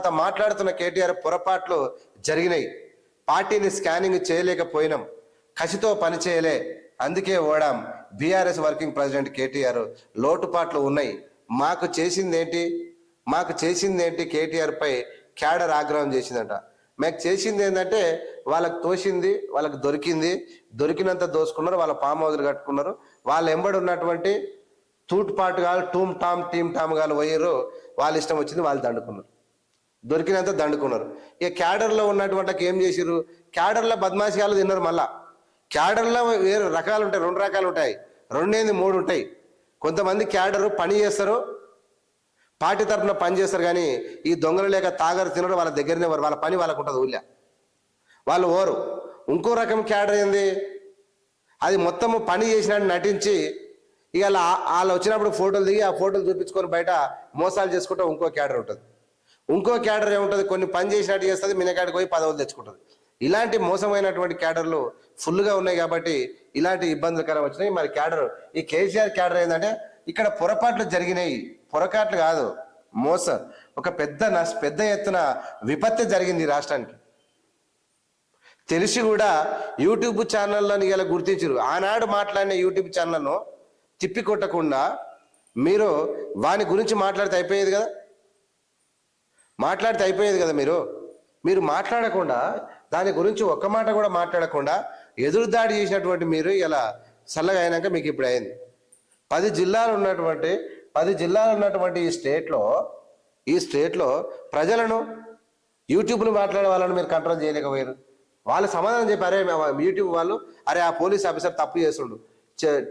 తర్వాత మాట్లాడుతున్న కేటీఆర్ పొరపాట్లు జరిగినాయి. పార్టీని స్కానింగ్ చేయలేకపోయినాం. కసితో పని చేయలే. అందుకే ఓడాం. బీఆర్ఎస్ వర్కింగ్ ప్రెసిడెంట్ కేటీఆర్ లోటుపాట్లు ఉన్నాయి. మాకు చేసింది ఏంటి మాకు చేసింది ఏంటి కేటీఆర్ పై క్యాడర్ ఆగ్రహం చేసిందట. మాకు చేసింది ఏంటంటే వాళ్ళకి తోసింది వాళ్ళకి దొరికింది. దొరికినంత దోసుకున్నారు వాళ్ళ పామ్ హౌజులు కట్టుకున్నారు. వాళ్ళ ఎంబడి ఉన్నటువంటి తూట్పాటు కాదు టూమ్ టామ్ టీమ్ టామ్ గాలు పోయారు వాళ్ళ ఇష్టం వచ్చింది వాళ్ళు దండుకున్నారు. దొరికినంత దండుకున్నారు. ఇక క్యాడర్లో ఉన్నటువంటి ఏం చేసిర్రు? క్యాడర్లో బద్మాషిగాలు తిన్నారు మళ్ళా. క్యాడర్లో వేరు రకాలు ఉంటాయి రెండు రకాలు ఉంటాయి. రెండేంది మూడు ఉంటాయి. కొంతమంది క్యాడరు పని చేస్తారు పార్టీ తరఫున పని చేస్తారు కానీ ఈ దొంగలు లేక తాగరు తినరు వాళ్ళ దగ్గరనే వారు వాళ్ళ పని వాళ్ళకు ఉంటుంది ఊళ్ళ. వాళ్ళు ఓరు. ఇంకో రకం క్యాడర్ ఏంది? అది మొత్తము పని చేసినట్టు నటించి ఇక అలా వాళ్ళు వచ్చినప్పుడు ఫోటోలు దిగి ఆ ఫోటోలు చూపించుకొని బయట మోసాలు చేసుకుంటే ఇంకో క్యాడర్ ఉంటుంది. ఇంకో క్యాడర్ ఏముంటుంది? కొన్ని పని చేసినట్టు చేస్తుంది మినకాడికి పోయి పదవులు తెచ్చుకుంటుంది. ఇలాంటి మోసమైనటువంటి క్యాడర్లు ఫుల్గా ఉన్నాయి కాబట్టి ఇలాంటి ఇబ్బందులకరం వచ్చినాయి. మరి క్యాడర్ ఈ కేసీఆర్ క్యాడర్ ఏంటంటే ఇక్కడ పొరపాట్లు జరిగినాయి. పొరపాట్లు కాదు మోసం. ఒక పెద్ద నష్ట పెద్ద ఎత్తున విపత్తి జరిగింది రాష్ట్రానికి. తెలిసి కూడా యూట్యూబ్ ఛానళ్ళని ఇలా గుర్తించరు. ఆనాడు మాట్లాడిన యూట్యూబ్ ఛానల్ను తిప్పికొట్టకుండా మీరు వాని గురించి మాట్లాడితే అయిపోయేది కదా? మాట్లాడితే అయిపోయేది కదా మీరు? మీరు మాట్లాడకుండా దాని గురించి ఒక్క మాట కూడా మాట్లాడకుండా ఎదురుదాడి చేసినటువంటి మీరు ఇలా చల్లగా అయినాక మీకు ఇప్పుడు అయింది. పది జిల్లాలు ఉన్నటువంటి పది జిల్లాలు ఉన్నటువంటి ఈ స్టేట్లో ఈ స్టేట్లో ప్రజలను యూట్యూబ్ను మాట్లాడే వాళ్ళని మీరు కంట్రోల్ చేయలేకపోయారు. వాళ్ళు సమాధానం చెప్పారే యూట్యూబ్ వాళ్ళు అరే ఆ పోలీస్ ఆఫీసర్ తప్పు చేస్తుండు.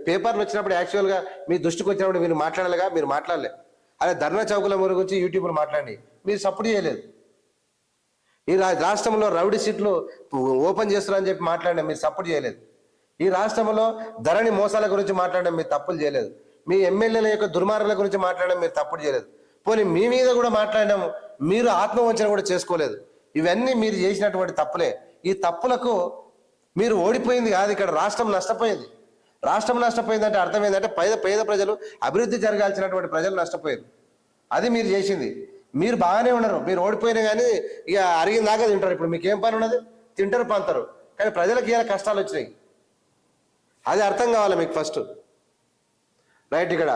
పేపర్లు వచ్చినప్పుడు యాక్చువల్గా మీ దృష్టికి వచ్చినప్పుడు మీరు మాట్లాడలేగా మీరు మాట్లాడలే. అదే ధర్నా చౌకుల మురి గురించి యూట్యూబ్లో మాట్లాడి మీరు సపోర్ట్ చేయలేదు. ఈ రాష్ట్రంలో రౌడీ సీట్లు ఓపెన్ చేస్తున్నారని చెప్పి మాట్లాడినా మీరు సపోర్ట్ చేయలేదు. ఈ రాష్ట్రంలో ధరణి మోసాల గురించి మాట్లాడడం మీరు తప్పులు చేయలేదు. మీ ఎమ్మెల్యేల యొక్క దుర్మార్గుల గురించి మాట్లాడడం మీరు తప్పులు చేయలేదు. పోనీ మీ మీద కూడా మాట్లాడినాము మీరు ఆత్మవంచన కూడా చేసుకోలేదు. ఇవన్నీ మీరు చేసినటువంటి తప్పులే. ఈ తప్పులకు మీరు ఓడిపోయింది కాదు ఇక్కడ రాష్ట్రం నష్టపోయింది. రాష్ట్రం నష్టపోయిందంటే అర్థం ఏంటంటే పేద పేద ప్రజలు అభివృద్ధి జరగాల్సినటువంటి ప్రజలు నష్టపోయారు. అది మీరు చేసింది. మీరు బాగానే ఉన్నారు. మీరు ఓడిపోయినా కానీ ఇక అరిగిన దాకా తింటారు. ఇప్పుడు మీకు ఏం పని ఉన్నది? తింటారు పంతారు. కానీ ప్రజలకు ఇలా కష్టాలు వచ్చినాయి. అది అర్థం కావాలి మీకు ఫస్ట్. రైట్ ఇక్కడ.